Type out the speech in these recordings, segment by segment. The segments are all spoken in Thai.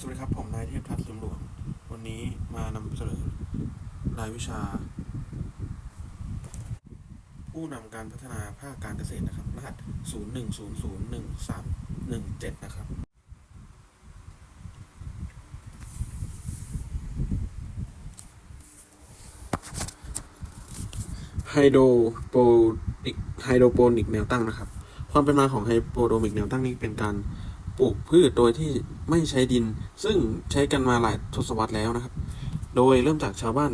สวัสดีครับ ผมนายเทพทัศน์ลิมหลวง วันนี้มานำเสนอรายวิชา ผู้นำการพัฒนาภาคการเกษตรนะครับรหัส 01001317นะครับ ไฮโดรโปนิกไฮโดรโปนิกแนวตั้งนะครับ ความเป็นมาของไฮโปโดมิกแนวตั้งนี้เป็นการ ปลูกพืชโดยที่ไม่ใช้ดิน ซึ่งใช้กันมาหลายทศวรรษแล้วนะครับ โดยเริ่มจากชาวบ้าน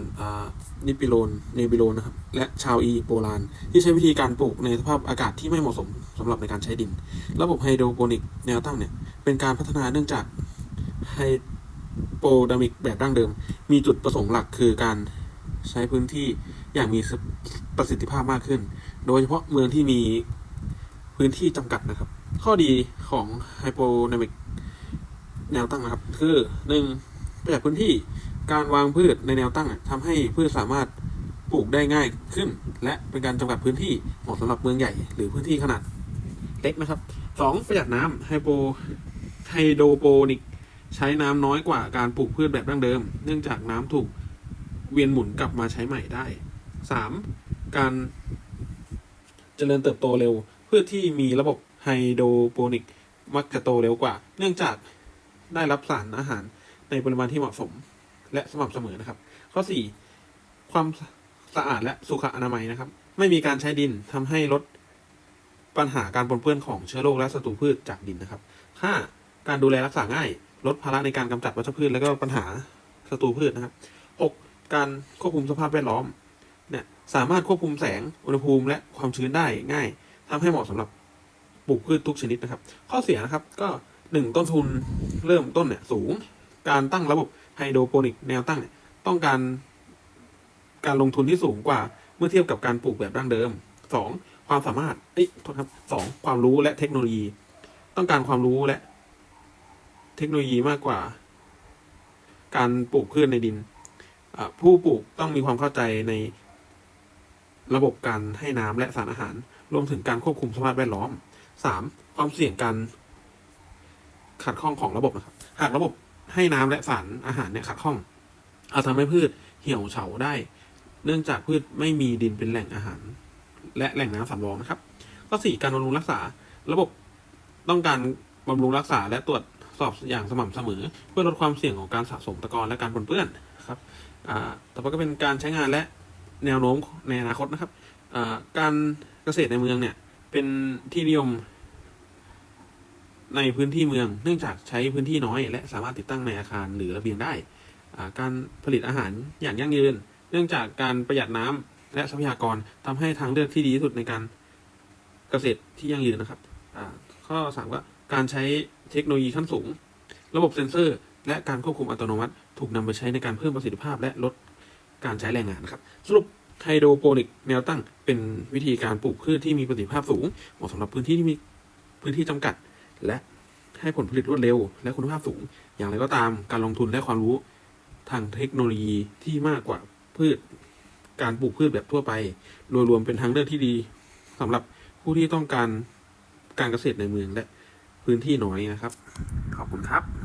นิปิโลนเนบิโลนนะครับ และชาวอีโบราณที่ใช้วิธีการปลูกในสภาพอากาศที่ไม่เหมาะสมสำหรับในการใช้ดิน ระบบไฮโดรโปนิกแนวตั้งเนี่ยเป็นการพัฒนาเนื่องจากไฮโปดามิกแบบดั้งเดิม มีจุดประสงค์หลักคือการใช้พื้นที่อย่างมีประสิทธิภาพมากขึ้น โดยเฉพาะเมืองที่มีพื้นที่จำกัดนะครับ ข้อดีของไฮโปดามิกแนวตั้งนะครับ คือหนึ่งประหยัดพื้นที่การวางพืชในแนวตั้งอะทำให้พืชสามารถปลูกได้ง่ายขึ้น และเป็นการจำกัดพื้นที่เหมาะสำหรับเมืองใหญ่ หรือพื้นที่ขนาดเล็กนะครับสองประหยัดน้ำไฮโปไฮโดรโปนิก ใช้น้ำน้อยกว่าการปลูกพืชแบบดั้งเดิม เนื่องจากน้ำถูกเวียนหมุนกลับมาใช้ใหม่ได้สามการเจริญเติบโตเร็วพืชที่มีระบบ ไฮโดรโปนิกมักจะโตเร็วกว่า เนื่องจากได้รับสารอาหารในปริมาณที่เหมาะสมและสม่ำเสมอนะครับ ข้อ 4 ความสะอาดและสุขอนามัยนะครับ ไม่มีการใช้ดินทำให้ลดปัญหาการปนเปื้อนของเชื้อโรคและศัตรูพืชจากดินนะครับ 5. การดูแลรักษาง่าย ลดภาระในการกำจัดวัชพืช และก็ปัญหาศัตรูพืชนะครับ 6. การควบคุมสภาพแวดล้อมเนี่ยสามารถควบคุมแสง อุณหภูมิ และความชื้นได้ง่ายทำให้เหมาะสำหรับ ปลูกพืชทุกชนิดนะครับ ข้อเสียนะครับก็หนึ่งต้นทุนเริ่มต้นเนี่ยสูง การตั้งระบบไฮโดรโปนิกแนวตั้งเนี่ยต้องการการลงทุนที่สูงกว่าเมื่อเทียบกับการปลูกแบบดั้งเดิมสองความสามารถเอ้ยโทษครับสองความรู้และเทคโนโลยี ต้องการความรู้และ เทคโนโลยีมากกว่า การปลูกพืชในดิน ผู้ปลูกต้องมีความเข้าใจในระบบการให้น้ำและสารอาหาร รวมถึงการควบคุมสภาพแวดล้อม สามความเสี่ยงการขัดข้องของระบบนะครับ หากระบบให้น้ำและสารอาหารเนี่ยขัดข้อง อาจทำให้พืชเหี่ยวเฉาได้ เนื่องจากพืชไม่มีดินเป็นแหล่งอาหาร และแหล่งน้ำสำรองนะครับ ข้อสี่การบำรุงรักษา ระบบต้องการบำรุงรักษาและตรวจสอบอย่างสม่ำเสมอ เพื่อลดความเสี่ยงของการสะสมตะกอนและการปนเปื้อนครับอ่าต่อไปก็เป็นการใช้งานและแนวโน้มในอนาคตนะครับ การเกษตรในเมืองเนี่ยเป็นที่นิยม ในพื้นที่เมือง เนื่องจากใช้พื้นที่น้อย และสามารถติดตั้งในอาคารหรือระเบียงได้ การผลิตอาหารอย่างยั่งยืน เนื่องจากการประหยัดน้ำและทรัพยากรทำให้ทางเลือกที่ดีที่สุดในการเกษตรที่ยั่งยืนนะครับข้อสามก็การใช้เทคโนโลยีขั้นสูง ระบบเซ็นเซอร์ และการควบคุมอัตโนมัติ ถูกนำไปใช้ในการเพิ่มประสิทธิภาพ และลดการใช้แรงงานนะครับสรุปไฮโดรโปนิกแนวตั้งเป็นวิธีการปลูกพืชที่มีประสิทธิภาพสูง เหมาะสำหรับพื้นที่ที่มีพื้นที่จำกัด และให้ผลผลิตรวดเร็ว และคุณภาพสูง อย่างไรก็ตามการลงทุนและความรู้ทางเทคโนโลยีที่มากกว่าพืชการปลูกพืชแบบทั่วไป โดยรวมเป็นทางเลือกที่ดีสำหรับผู้ที่ต้องการการเกษตรในเมืองและพื้นที่น้อยนะครับ ขอบคุณครับ